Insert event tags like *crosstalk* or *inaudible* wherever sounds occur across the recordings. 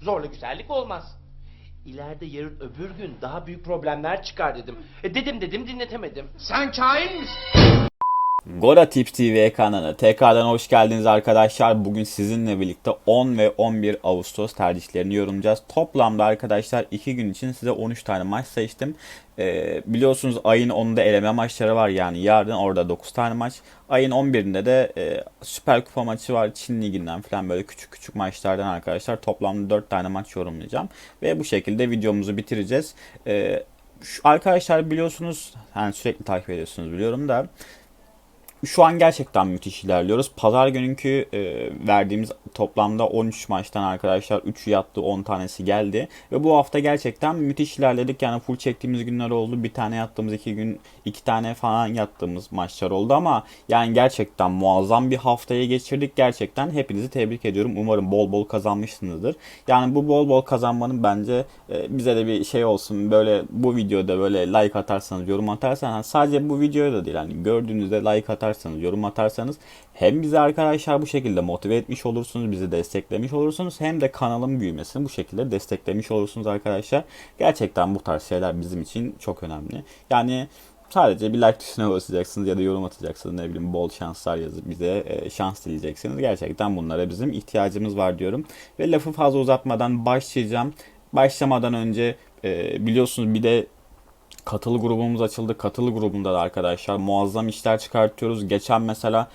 Zorla güzellik olmaz. İleride yarın öbür gün daha büyük problemler çıkar dedim. E dedim dedim dinletemedim. Sen kain misin? Gora Tips TV ekranına tekrardan hoş geldiniz arkadaşlar. Bugün sizinle birlikte 10 ve 11 Ağustos tercihlerini yorumlayacağız. Toplamda arkadaşlar 2 gün için size 13 tane maç seçtim. Ee, biliyorsunuz ayın 10'unda eleme maçları var yani yarın orada 9 tane maç. Ayın 11'inde de e, Süper Kupa maçı var Çin Ligi'nden falan böyle küçük küçük maçlardan arkadaşlar. Toplamda 4 tane maç yorumlayacağım. Ve bu şekilde videomuzu bitireceğiz. Ee, şu, arkadaşlar biliyorsunuz yani sürekli takip ediyorsunuz biliyorum da şu an gerçekten müthiş ilerliyoruz. Pazar gününkü e, verdiğimiz toplamda 13 maçtan arkadaşlar 3'ü yattı 10 tanesi geldi. Ve bu hafta gerçekten müthiş ilerledik. Yani full çektiğimiz günler oldu. Bir tane yattığımız iki gün iki tane falan yattığımız maçlar oldu ama yani gerçekten muazzam bir haftayı geçirdik. Gerçekten hepinizi tebrik ediyorum. Umarım bol bol kazanmışsınızdır. Yani bu bol bol kazanmanın bence e, bize de bir şey olsun. Böyle bu videoda böyle like atarsanız, yorum atarsanız sadece bu videoya da değil. Yani gördüğünüzde like atarsanız, yorum atarsanız hem bizi arkadaşlar bu şekilde motive etmiş olursunuz, bizi desteklemiş olursunuz. Hem de kanalın büyümesini bu şekilde desteklemiş olursunuz arkadaşlar. Gerçekten bu tarz şeyler bizim için çok önemli. Yani sadece bir like tuşuna basacaksınız ya da yorum atacaksınız ne bileyim bol şanslar yazıp bize e, şans dileyeceksiniz. Gerçekten bunlara bizim ihtiyacımız var diyorum. Ve lafı fazla uzatmadan başlayacağım. Başlamadan önce e, biliyorsunuz bir de Katılı grubumuz açıldı. Katılı grubunda da arkadaşlar muazzam işler çıkartıyoruz. Geçen mesela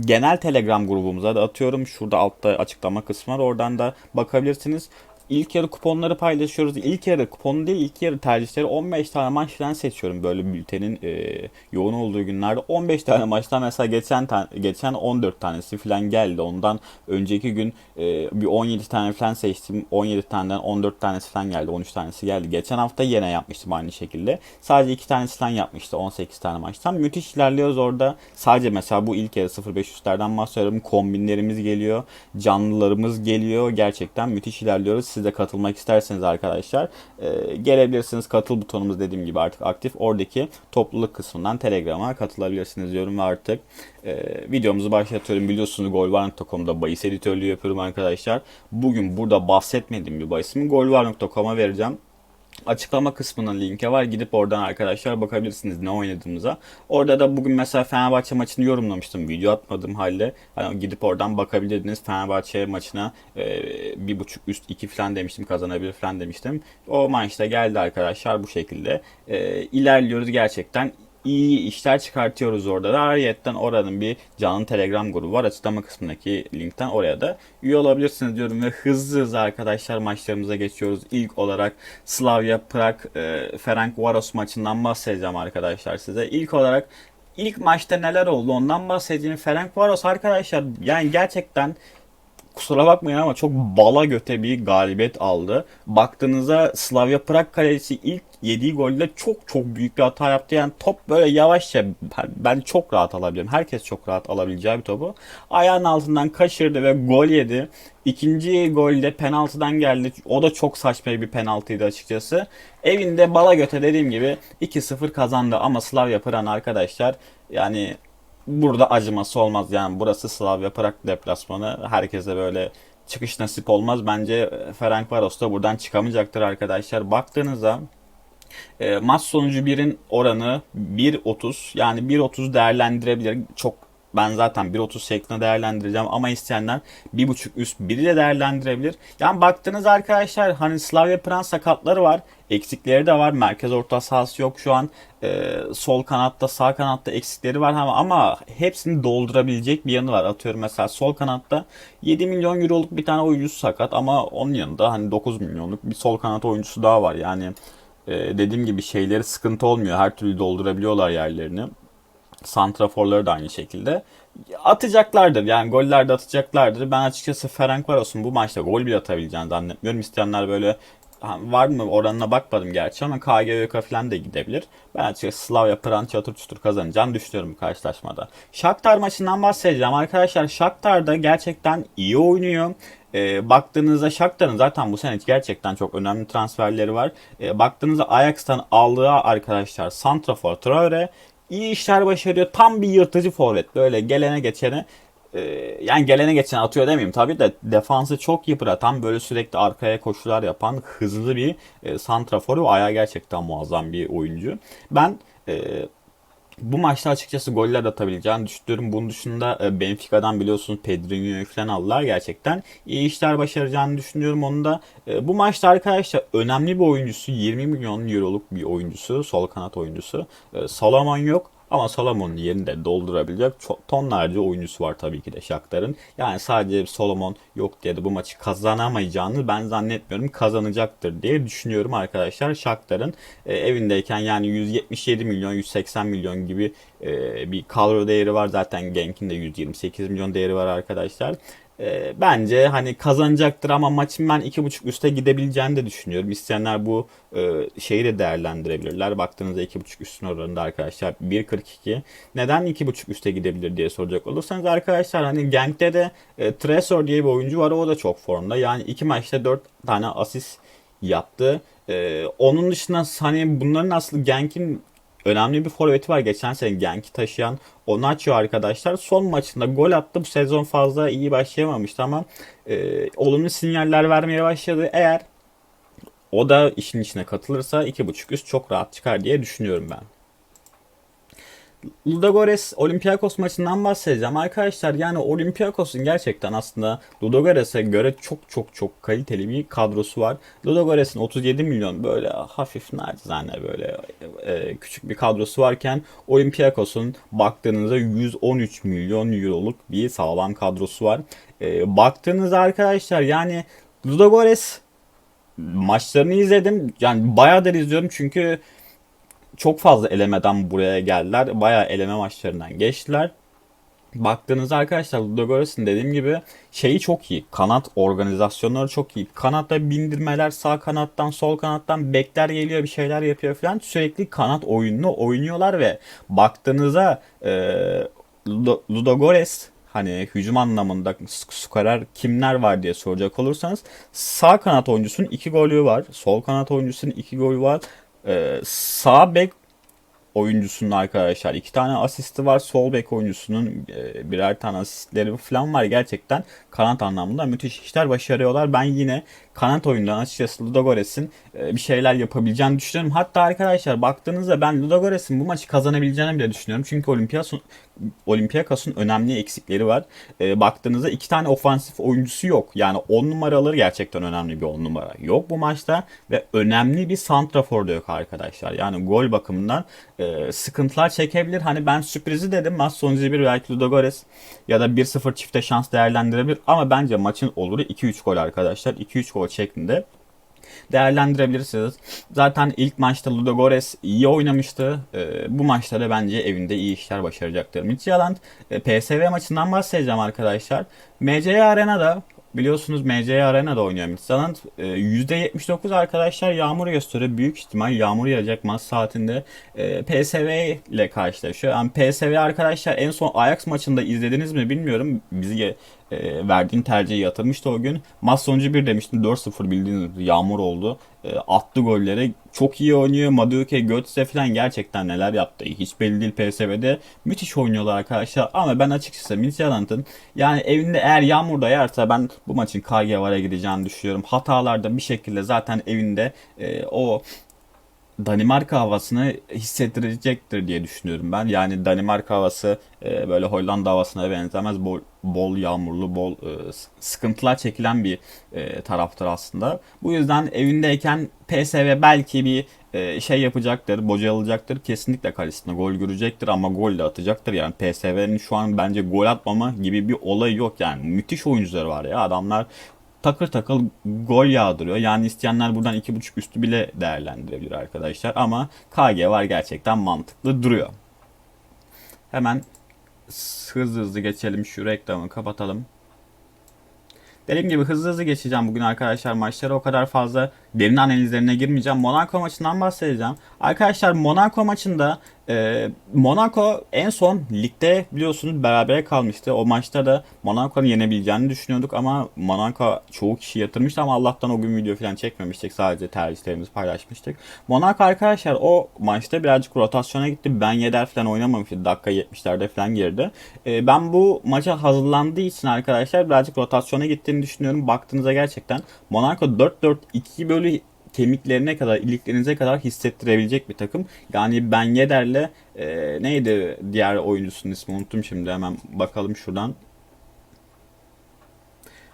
genel Telegram grubumuza da atıyorum. Şurada altta açıklama kısmı var. Oradan da bakabilirsiniz. İlk yarı kuponları paylaşıyoruz. İlk yarı kuponu değil ilk yarı tercihleri 15 tane maçtan seçiyorum böyle bültenin e, yoğun olduğu günlerde. 15 tane maçtan mesela geçen geçen 14 tanesi falan geldi. Ondan önceki gün e, bir 17 tane falan seçtim. 17 taneden 14 tanesi falan geldi. 13 tanesi geldi. Geçen hafta yine yapmıştım aynı şekilde. Sadece 2 tanesi falan yapmıştı 18 tane maçtan. Müthiş ilerliyoruz orada. Sadece mesela bu ilk yarı 0500'lerden bahsediyorum. Kombinlerimiz geliyor. Canlılarımız geliyor. Gerçekten müthiş ilerliyoruz. Siz de katılmak isterseniz arkadaşlar e, gelebilirsiniz. Katıl butonumuz dediğim gibi artık aktif. Oradaki topluluk kısmından Telegram'a katılabilirsiniz diyorum ve artık e, videomuzu başlatıyorum. Biliyorsunuz golvar.com'da bahis editörlüğü yapıyorum arkadaşlar. Bugün burada bahsetmediğim bir bahisimi golvar.com'a vereceğim. Açıklama kısmının linki var. Gidip oradan arkadaşlar bakabilirsiniz ne oynadığımıza. Orada da bugün mesela Fenerbahçe maçını yorumlamıştım. Video atmadığım halde. Hani gidip oradan bakabilirdiniz. Fenerbahçe maçına e, bir buçuk üst iki falan demiştim. Kazanabilir falan demiştim. O maçta geldi arkadaşlar bu şekilde. E, ilerliyoruz gerçekten iyi işler çıkartıyoruz orada da. Ayrıyeten oranın bir canlı telegram grubu var. Açıklama kısmındaki linkten oraya da üye olabilirsiniz diyorum. Ve hızlı hızlı arkadaşlar maçlarımıza geçiyoruz. İlk olarak Slavia Prag e, Ferenc Varos maçından bahsedeceğim arkadaşlar size. İlk olarak ilk maçta neler oldu ondan bahsedeceğim. Ferenc Varos arkadaşlar yani gerçekten kusura bakmayın ama çok bala göte bir galibiyet aldı. Baktığınızda Slavia Prag kalecisi ilk yediği golde çok çok büyük bir hata yaptı. Yani top böyle yavaşça ben çok rahat alabilirim. Herkes çok rahat alabileceği bir topu. Ayağın altından kaçırdı ve gol yedi. İkinci golde penaltıdan geldi. O da çok saçma bir penaltıydı açıkçası. Evinde bala göte dediğim gibi 2-0 kazandı ama Slavia Prag arkadaşlar yani burada acıması olmaz. Yani burası Slavia Prag deplasmanı. Herkese böyle çıkış nasip olmaz. Bence Ferenc Varos da buradan çıkamayacaktır arkadaşlar. Baktığınızda e, maç sonucu 1'in oranı 1.30 yani 1.30 değerlendirebilir. Çok ben zaten 1.30 şeklinde değerlendireceğim ama isteyenler 1.5 üst 1'i de değerlendirebilir. Yani baktığınız arkadaşlar hani Slavia Prag sakatları var. Eksikleri de var. Merkez orta sahası yok şu an. Ee, sol kanatta sağ kanatta eksikleri var ama, ama hepsini doldurabilecek bir yanı var. Atıyorum mesela sol kanatta 7 milyon euroluk bir tane oyuncusu sakat ama onun yanında hani 9 milyonluk bir sol kanat oyuncusu daha var. Yani e, dediğim gibi şeyleri sıkıntı olmuyor. Her türlü doldurabiliyorlar yerlerini. Santraforları da aynı şekilde. Atacaklardır yani goller de atacaklardır. Ben açıkçası Ferenc Varos'un bu maçta gol bile atabileceğini zannetmiyorum. İsteyenler böyle var mı oranına bakmadım gerçi ama KGVK falan da gidebilir. Ben açıkçası Slavia Prag'ın çatır çutur kazanacağını düşünüyorum bu karşılaşmada. Shakhtar maçından bahsedeceğim. Arkadaşlar Shakhtar da gerçekten iyi oynuyor. E, baktığınızda Shakhtar'ın zaten bu sene gerçekten çok önemli transferleri var. E, baktığınızda Ajax'tan aldığı arkadaşlar Santrafor Traore iyi işler başarıyor. Tam bir yırtıcı forvet. Böyle gelene geçene e, yani gelene geçen atıyor demeyeyim tabii de defansı çok yıpratan böyle sürekli arkaya koşular yapan hızlı bir e, santrafor ve ayağı gerçekten muazzam bir oyuncu. Ben e, bu maçta açıkçası goller atabileceğini düşünüyorum. Bunun dışında e, Benfica'dan biliyorsunuz Pedrinho'yu falan aldılar. Gerçekten iyi işler başaracağını düşünüyorum. Onu da e, bu maçta arkadaşlar önemli bir oyuncusu 20 milyon euroluk bir oyuncusu. Sol kanat oyuncusu. E, Salomon yok. Ama Solomon'un yerini de doldurabilecek tonlarca oyuncusu var tabii ki de Shakhtar'ın. Yani sadece Solomon yok diye de bu maçı kazanamayacağını ben zannetmiyorum. Kazanacaktır diye düşünüyorum arkadaşlar. Shakhtar'ın e, evindeyken yani 177 milyon 180 milyon gibi e, bir kadro değeri var. Zaten Genk'in de 128 milyon değeri var arkadaşlar. E, bence hani kazanacaktır ama maçın ben 2.5 üste gidebileceğini de düşünüyorum. İsteyenler bu e, şeyi de değerlendirebilirler. Baktığınızda 2.5 üstün oranında arkadaşlar 1.42. Neden 2.5 üste gidebilir diye soracak olursanız arkadaşlar hani Genk'te de e, Tresor diye bir oyuncu var. O da çok formda. Yani iki maçta 4 tane asist yaptı. E, onun dışında hani bunların aslında Genk'in önemli bir forveti var. Geçen sene Genk'i taşıyan Onaçio arkadaşlar. Son maçında gol attı. Bu sezon fazla iyi başlayamamıştı ama e, olumlu sinyaller vermeye başladı. Eğer o da işin içine katılırsa 2.5 üst çok rahat çıkar diye düşünüyorum ben. Ludogorets Olympiakos maçından bahsedeceğim arkadaşlar. Yani Olympiakos'un gerçekten aslında Ludogorets'e göre çok çok çok kaliteli bir kadrosu var. Ludogorets'in 37 milyon böyle hafif nacizane böyle e, küçük bir kadrosu varken Olympiakos'un baktığınızda 113 milyon euroluk bir sağlam kadrosu var. E, baktığınızda arkadaşlar yani Ludogorets maçlarını izledim. Yani bayağıdır izliyorum çünkü çok fazla elemeden buraya geldiler. Bayağı eleme maçlarından geçtiler. Baktığınızda arkadaşlar Ludogorets'in dediğim gibi şeyi çok iyi. Kanat organizasyonları çok iyi. Kanatta bindirmeler sağ kanattan sol kanattan bekler geliyor bir şeyler yapıyor falan. Sürekli kanat oyununu oynuyorlar ve baktığınızda e, Ludo- Ludogorets hani hücum anlamında skorer kimler var diye soracak olursanız sağ kanat oyuncusunun iki golü var. Sol kanat oyuncusunun iki golü var. Ee, sağ bek oyuncusunun arkadaşlar iki tane asisti var. Sol bek oyuncusunun e, birer tane asistleri falan var. Gerçekten kanat anlamında müthiş işler başarıyorlar. Ben yine kanat oyundan açıkçası Ludogorets'in e, bir şeyler yapabileceğini düşünüyorum. Hatta arkadaşlar baktığınızda ben Ludogorets'in bu maçı kazanabileceğini bile düşünüyorum. Çünkü Olympiakos'un Olympiakos'un önemli eksikleri var. E, baktığınızda iki tane ofansif oyuncusu yok. Yani 10 numaraları gerçekten önemli bir 10 numara yok bu maçta ve önemli bir santrafor da yok arkadaşlar. Yani gol bakımından e, sıkıntılar çekebilir. Hani ben sürprizi dedim. Maç sonucu bir belki Ludogorets ya da 1-0 çifte şans değerlendirebilir ama bence maçın oluru 2-3 gol arkadaşlar. 2-3 gol şeklinde değerlendirebilirsiniz. Zaten ilk maçta Ludogorets iyi oynamıştı. Ee, bu maçta da bence evinde iyi işler başaracaktır. Midtjylland e, PSV maçından bahsedeceğim arkadaşlar. MCI Arena'da Biliyorsunuz MCI Arena'da oynuyor Midtjylland. Ee, %79 arkadaşlar yağmur gösteriyor. Büyük ihtimal yağmur yağacak maç saatinde. Ee, PSV ile karşılaşıyor. Yani PSV arkadaşlar en son Ajax maçında izlediniz mi bilmiyorum. Bizi e, verdiğin tercihi yatırmıştı o gün. Maç sonucu 1 demiştim. 4-0 bildiğiniz yağmur oldu. E, attı golleri. Çok iyi oynuyor. Madueke, Götze falan gerçekten neler yaptı. Hiç belli değil PSV'de. Müthiş oynuyorlar arkadaşlar. Ama ben açıkçası Midtjylland'ın yani evinde eğer yağmur da yağarsa ben bu maçın KG gideceğini düşünüyorum. Hatalarda bir şekilde zaten evinde e, o Danimarka havasını hissettirecektir diye düşünüyorum ben. Yani Danimarka havası e, böyle Hollanda havasına benzemez. Bol, bol yağmurlu, bol e, sıkıntılar çekilen bir e, taraftır aslında. Bu yüzden evindeyken PSV belki bir e, şey yapacaktır, bocalayacaktır. Kesinlikle kalesine gol görecektir ama gol de atacaktır. Yani PSV'nin şu an bence gol atmama gibi bir olayı yok. Yani müthiş oyuncuları var ya. Adamlar takır takır gol yağdırıyor. Yani isteyenler buradan 2.5 üstü bile değerlendirebilir arkadaşlar. Ama KG var gerçekten mantıklı duruyor. Hemen hızlı hızlı geçelim şu reklamı kapatalım. Dediğim gibi hızlı hızlı geçeceğim bugün arkadaşlar maçları o kadar fazla derin analizlerine girmeyeceğim. Monaco maçından bahsedeceğim. Arkadaşlar Monaco maçında e, Monaco en son ligde biliyorsunuz berabere kalmıştı. O maçta da Monaco'nun yenebileceğini düşünüyorduk ama Monaco çoğu kişi yatırmıştı ama Allah'tan o gün video falan çekmemiştik. Sadece tercihlerimizi paylaşmıştık. Monaco arkadaşlar o maçta birazcık rotasyona gitti. Ben Yedder falan oynamamıştı. Dakika 70'lerde falan girdi. E, ben bu maça hazırlandığı için arkadaşlar birazcık rotasyona gittiğini düşünüyorum. Baktığınızda gerçekten Monaco 4-4-2 bölü kemiklerine kadar, iliklerinize kadar hissettirebilecek bir takım. Yani Ben Yedder'le e, neydi diğer oyuncusunun ismi unuttum şimdi hemen bakalım şuradan.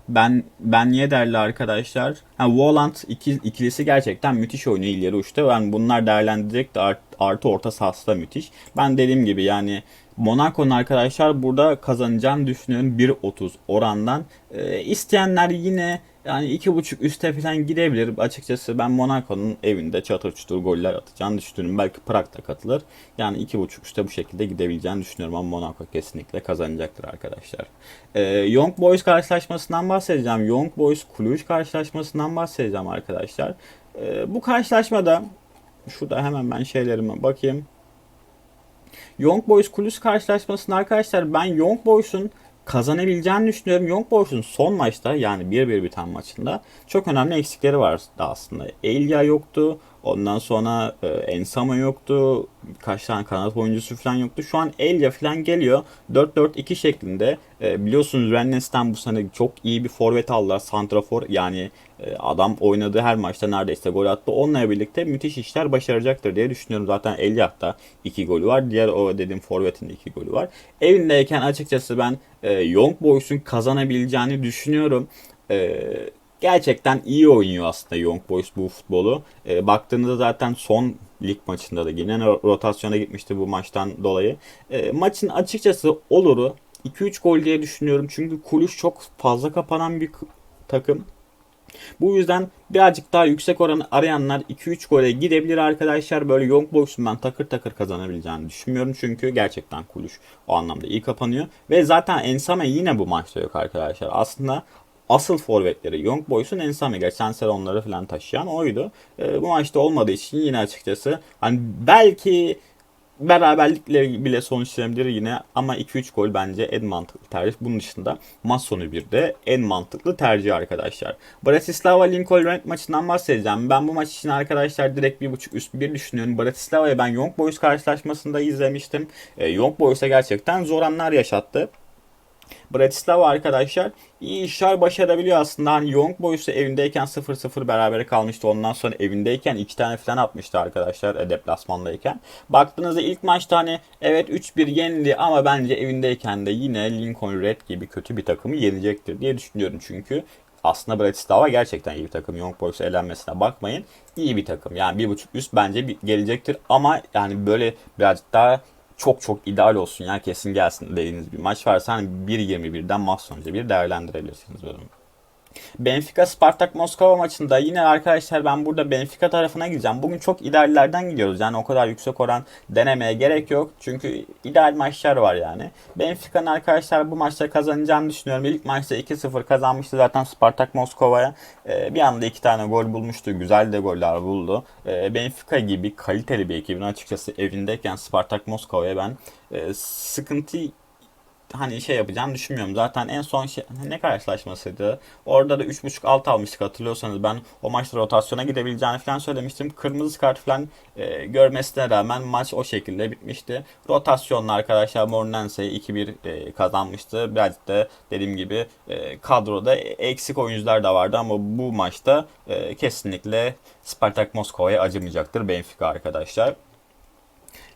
Ben Ben Yedder'le arkadaşlar. Ha, Volant iki, ikilisi gerçekten müthiş oynuyor ileri uçta. Ben bunlar değerlendirecek de art, artı orta sahası da müthiş. Ben dediğim gibi yani Monaco'nun arkadaşlar burada kazanacağını düşünüyorum 1.30 orandan. E, isteyenler yine yani iki buçuk üste falan gidebilir. Açıkçası ben Monaco'nun evinde çatır çutur goller atacağını düşünüyorum. Belki Prag da katılır. Yani iki buçuk üste bu şekilde gidebileceğini düşünüyorum ama Monaco kesinlikle kazanacaktır arkadaşlar. Ee, Young Boys karşılaşmasından bahsedeceğim. Young Boys Cluj karşılaşmasından bahsedeceğim arkadaşlar. Ee, bu karşılaşmada şurada hemen ben şeylerime bakayım. Young Boys Cluj karşılaşmasında arkadaşlar ben Young Boys'un kazanabileceğini düşünüyorum. Young Boys'un son maçta yani 1-1 biten maçında çok önemli eksikleri vardı aslında. Elia yoktu. Ondan sonra e, Ensama yoktu. Kaç tane kanat oyuncusu falan yoktu. Şu an Elia falan geliyor. 4-4-2 şeklinde. E, biliyorsunuz Rennes'ten bu sene çok iyi bir forvet aldılar. Santrafor yani adam oynadığı her maçta neredeyse gol attı. Onunla birlikte müthiş işler başaracaktır diye düşünüyorum. Zaten Eliak'ta 2 golü var. Diğer o dediğim forvetin de 2 golü var. Evindeyken açıkçası ben e, Young Boys'un kazanabileceğini düşünüyorum. E, gerçekten iyi oynuyor aslında Young Boys bu futbolu. E, baktığınızda zaten son lig maçında da yine rotasyona gitmişti bu maçtan dolayı. E, maçın açıkçası oluru 2-3 gol diye düşünüyorum. Çünkü Kuluş çok fazla kapanan bir takım. Bu yüzden birazcık daha yüksek oranı arayanlar 2-3 gole gidebilir arkadaşlar. Böyle Young Boys'un ben takır takır kazanabileceğini düşünmüyorum. Çünkü gerçekten Kuluş o anlamda iyi kapanıyor. Ve zaten Ensame yine bu maçta yok arkadaşlar. Aslında asıl forvetleri Young Boys'un Ensame. Geçen sene onları falan taşıyan oydu. Ee, bu maçta olmadığı için yine açıkçası hani belki beraberlikle bile sonuçlanabilir yine ama 2-3 gol bence en mantıklı tercih. Bunun dışında maç sonu bir de en mantıklı tercih arkadaşlar. Bratislava Lincoln Rent maçından bahsedeceğim. Ben bu maç için arkadaşlar direkt 1.5 üst 1 düşünüyorum. Bratislava'yı ben Young Boys karşılaşmasında izlemiştim. E, Young Boys'a gerçekten zor anlar yaşattı. Bratislava arkadaşlar iyi işler başarabiliyor aslında. Hani Young Boys'u evindeyken 0-0 berabere kalmıştı. Ondan sonra evindeyken 2 tane falan atmıştı arkadaşlar e, deplasmandayken. Baktığınızda ilk maçta hani evet 3-1 yenildi ama bence evindeyken de yine Lincoln Red gibi kötü bir takımı yenecektir diye düşünüyorum. Çünkü aslında Bratislava gerçekten iyi bir takım. Young Boys elenmesine bakmayın. İyi bir takım. Yani bir buçuk üst bence bir gelecektir. Ama yani böyle birazcık daha çok çok ideal olsun ya kesin gelsin dediğiniz bir maç varsa hani 1.21'den maç sonucu bir değerlendirebilirsiniz bunu. Benfica Spartak Moskova maçında yine arkadaşlar ben burada Benfica tarafına gideceğim. Bugün çok ideallerden gidiyoruz. Yani o kadar yüksek oran denemeye gerek yok. Çünkü ideal maçlar var yani. Benfica'nın arkadaşlar bu maçta kazanacağını düşünüyorum. İlk maçta 2-0 kazanmıştı zaten Spartak Moskova'ya. Ee, bir anda iki tane gol bulmuştu. Güzel de goller buldu. Ee, Benfica gibi kaliteli bir ekibin açıkçası evindeyken Spartak Moskova'ya ben e, sıkıntı hani şey yapacağım düşünmüyorum. Zaten en son şey, ne karşılaşmasıydı? Orada da 3.5 alt almıştık hatırlıyorsanız. Ben o maçta rotasyona gidebileceğini falan söylemiştim. Kırmızı kart falan e, görmesine rağmen maç o şekilde bitmişti. Rotasyonla arkadaşlar Morinense'yi 2-1 e, kazanmıştı. Birazcık da dediğim gibi e, kadroda eksik oyuncular da vardı ama bu maçta e, kesinlikle Spartak Moskova'ya acımayacaktır Benfica arkadaşlar.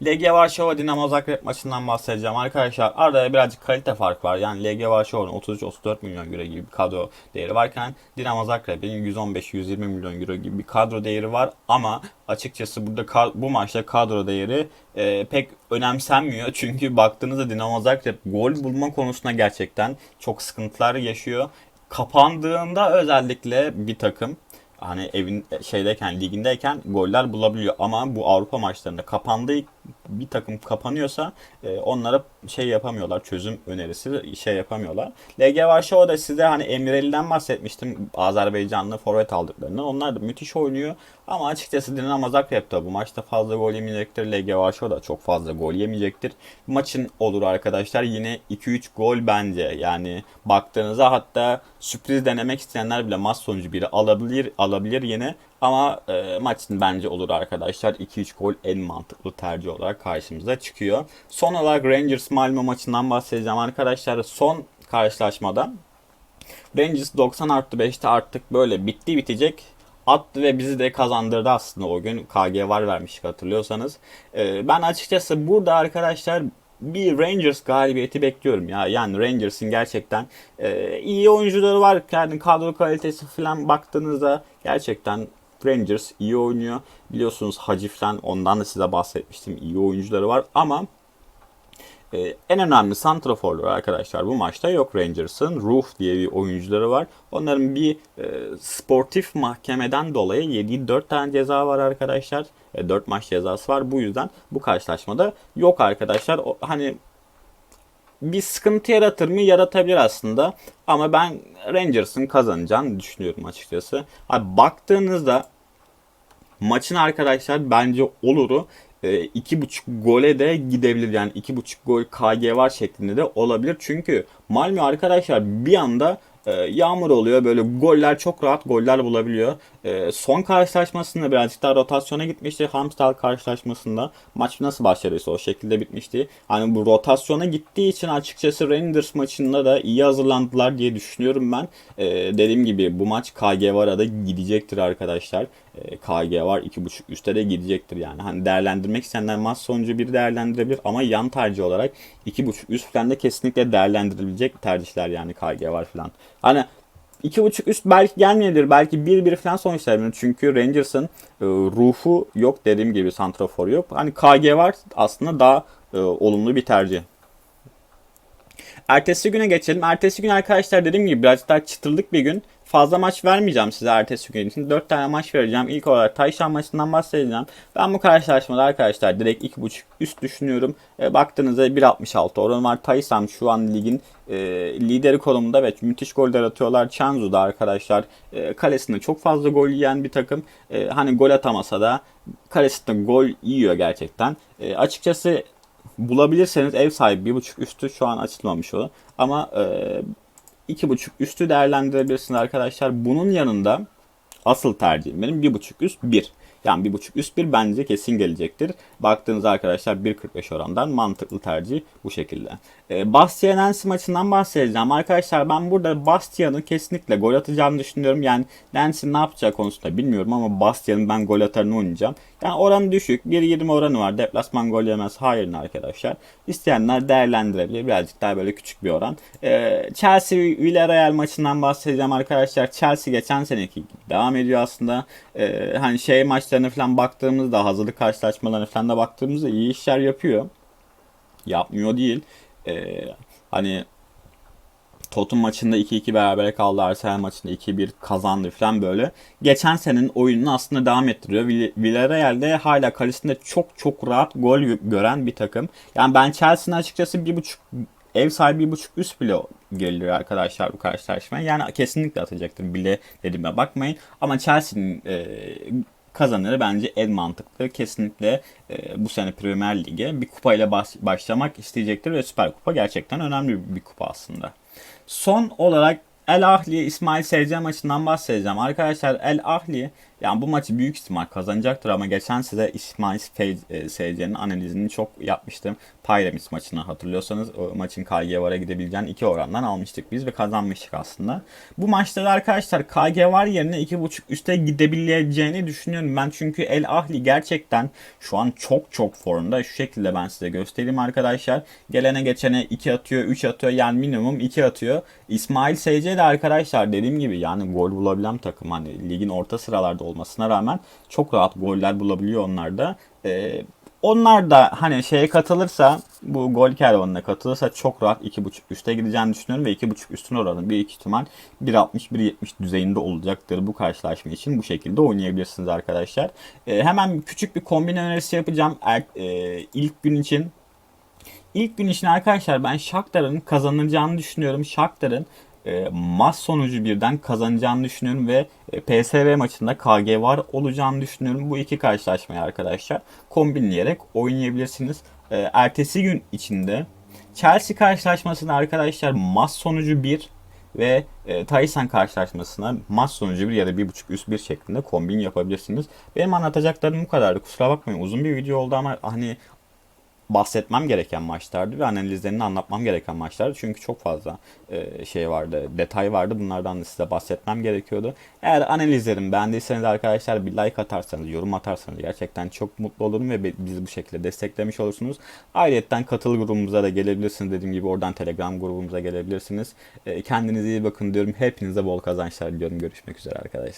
Legia Varşova Dinamo Zagreb maçından bahsedeceğim. Arkadaşlar arada birazcık kalite fark var. Yani Legia Varşova'nın 33-34 milyon euro gibi bir kadro değeri varken Dinamo Zagreb'in 115-120 milyon euro gibi bir kadro değeri var. Ama açıkçası burada bu maçta kadro değeri e, pek önemsenmiyor. *laughs* Çünkü baktığınızda Dinamo Zagreb gol bulma konusunda gerçekten çok sıkıntılar yaşıyor. Kapandığında özellikle bir takım hani evin şeydeyken ligindeyken goller bulabiliyor ama bu Avrupa maçlarında kapandığı bir takım kapanıyorsa e, onlara şey yapamıyorlar. Çözüm önerisi şey yapamıyorlar. LG Varşova'da size hani Emireli'den bahsetmiştim. Azerbaycanlı forvet aldıklarını. Onlar da müthiş oynuyor. Ama açıkçası Dinamo Zagreb de bu maçta fazla gol yemeyecektir. LG Varşova da çok fazla gol yemeyecektir. Maçın olur arkadaşlar yine 2-3 gol bence. Yani baktığınızda hatta sürpriz denemek isteyenler bile maç sonucu biri alabilir alabilir yine. Ama e, maçın bence olur arkadaşlar. 2-3 gol en mantıklı tercih olarak karşımıza çıkıyor. Son olarak Rangers Malmö maçından bahsedeceğim arkadaşlar. Son karşılaşmada Rangers 90 artı 5'te artık böyle bitti bitecek attı ve bizi de kazandırdı aslında o gün. KG var vermiştik hatırlıyorsanız. Ee, ben açıkçası burada arkadaşlar bir Rangers galibiyeti bekliyorum ya. Yani Rangers'ın gerçekten e, iyi oyuncuları var. Yani kadro kalitesi falan baktığınızda gerçekten Rangers iyi oynuyor. Biliyorsunuz Hacı falan ondan da size bahsetmiştim. İyi oyuncuları var ama ee, en önemli santraforları arkadaşlar bu maçta yok Rangers'ın. Roof diye bir oyuncuları var. Onların bir e, sportif mahkemeden dolayı yediği 4 tane ceza var arkadaşlar. E, 4 maç cezası var. Bu yüzden bu karşılaşmada yok arkadaşlar. O, hani bir sıkıntı yaratır mı? Yaratabilir aslında. Ama ben Rangers'ın kazanacağını düşünüyorum açıkçası. Abi baktığınızda maçın arkadaşlar bence oluru e, iki buçuk gole de gidebilir. Yani iki buçuk gol KG var şeklinde de olabilir. Çünkü Malmö arkadaşlar bir anda e, yağmur oluyor. Böyle goller çok rahat goller bulabiliyor. E, son karşılaşmasında birazcık daha rotasyona gitmişti. Hamstal karşılaşmasında maç nasıl başladıysa o şekilde bitmişti. Hani bu rotasyona gittiği için açıkçası Rangers maçında da iyi hazırlandılar diye düşünüyorum ben. E, dediğim gibi bu maç KG Var'a da gidecektir arkadaşlar. KG var 2.5 üstte de gidecektir yani. Hani değerlendirmek isteyenler maç sonucu bir değerlendirebilir ama yan tercih olarak 2.5 üst falan da kesinlikle değerlendirilecek tercihler yani KG var falan. Hani 2.5 üst belki gelmeyebilir. Belki 1-1 falan sonuçlanabilir. Çünkü Rangers'ın e, ruhu yok dediğim gibi santrafor yok. Hani KG var aslında daha e, olumlu bir tercih. Ertesi güne geçelim. Ertesi gün arkadaşlar dediğim gibi birazcık daha çıtırlık bir gün. Fazla maç vermeyeceğim size ertesi gün için. 4 tane maç vereceğim. İlk olarak Tayşan maçından bahsedeceğim. Ben bu karşılaşmada arkadaşlar direkt 2.5 üst düşünüyorum. E, baktığınızda 1.66 oranı var. Taysam şu an ligin e, lideri konumunda ve müthiş goller atıyorlar. Changzu'da arkadaşlar e, kalesinde çok fazla gol yiyen bir takım. E, hani gol atamasa da kalesinde gol yiyor gerçekten. E, açıkçası bulabilirseniz ev sahibi 1.5 üstü şu an açılmamış o. Ama e, 2.5 üstü değerlendirebilirsiniz arkadaşlar. Bunun yanında asıl tercihim benim 1.5 üst 1. Yani 1.5 üst 1 bence kesin gelecektir. Baktığınız arkadaşlar 1.45 orandan mantıklı tercih bu şekilde. E, Bastia Nancy maçından bahsedeceğim. Arkadaşlar ben burada Bastia'nın kesinlikle gol atacağını düşünüyorum. Yani Nancy ne yapacağı konusunda bilmiyorum ama Bastia'nın ben gol atarını oynayacağım. Yani oran düşük. 1.20 oranı var. Deplasman gol yemez. Hayır arkadaşlar. İsteyenler değerlendirebilir. Birazcık daha böyle küçük bir oran. Ee, Chelsea Villarreal maçından bahsedeceğim arkadaşlar. Chelsea geçen seneki devam ediyor aslında. Ee, hani şey maçlarına falan baktığımızda hazırlık karşılaşmalarına falan da baktığımızda iyi işler yapıyor. Yapmıyor değil. Ee, hani Tottenham maçında 2-2 beraber kaldı. Arsenal maçında 2-1 kazandı falan böyle. Geçen senenin oyununu aslında devam ettiriyor. Vill- Villarreal'de hala kalesinde çok çok rahat gol gören bir takım. Yani ben Chelsea'nin açıkçası 1.5 ev sahibi 1.5 üst bile geliyor arkadaşlar bu karşılaşmaya. Yani kesinlikle atacaktır bile dediğime bakmayın. Ama Chelsea'nin e, kazanırı bence en mantıklı. Kesinlikle e, bu sene Premier Lig'e bir kupayla baş, başlamak isteyecektir ve Süper Kupa gerçekten önemli bir kupa aslında. Son olarak El Ahli İsmail Seyirci maçından bahsedeceğim. Arkadaşlar El Ahli yani bu maçı büyük ihtimal kazanacaktır ama geçen size İsmail Seyirci'nin analizini çok yapmıştım. Pyramis maçını hatırlıyorsanız o maçın KG Var'a gidebileceğini iki orandan almıştık biz ve kazanmıştık aslında. Bu maçta da arkadaşlar KG Var yerine 2.5 üste gidebileceğini düşünüyorum ben. Çünkü El Ahli gerçekten şu an çok çok formda. Şu şekilde ben size göstereyim arkadaşlar. Gelene geçene 2 atıyor, 3 atıyor yani minimum 2 atıyor. İsmail Seyirci de arkadaşlar dediğim gibi yani gol bulabilen takım. Hani ligin orta sıralarda olmasına rağmen çok rahat goller bulabiliyor onlar da. Ee, onlar da hani şeye katılırsa bu gol kervanına katılırsa çok rahat 2.5 üste gideceğini düşünüyorum ve 2.5 üstün oranı büyük ihtimal 1.60-1.70 düzeyinde olacaktır bu karşılaşma için bu şekilde oynayabilirsiniz arkadaşlar. Ee, hemen küçük bir kombin önerisi yapacağım Er- e, ilk gün için. İlk gün için arkadaşlar ben Shakhtar'ın kazanacağını düşünüyorum. Shakhtar'ın e, maç sonucu birden kazanacağını düşünüyorum ve e, PSV maçında KG var olacağını düşünüyorum. Bu iki karşılaşmayı arkadaşlar kombinleyerek oynayabilirsiniz. E, ertesi gün içinde Chelsea karşılaşmasında arkadaşlar maç sonucu 1 ve e, Tyson karşılaşmasına maç sonucu 1 ya da 1.5 üst 1 şeklinde kombin yapabilirsiniz. Benim anlatacaklarım bu kadardı. Kusura bakmayın uzun bir video oldu ama hani bahsetmem gereken maçlardı ve analizlerini anlatmam gereken maçlardı. Çünkü çok fazla e, şey vardı, detay vardı. Bunlardan da size bahsetmem gerekiyordu. Eğer analizlerimi beğendiyseniz arkadaşlar bir like atarsanız, yorum atarsanız gerçekten çok mutlu olurum ve bizi bu şekilde desteklemiş olursunuz. Ayrıca katıl grubumuza da gelebilirsiniz. Dediğim gibi oradan Telegram grubumuza gelebilirsiniz. E, kendinize iyi bakın diyorum. Hepinize bol kazançlar diliyorum. Görüşmek üzere arkadaşlar.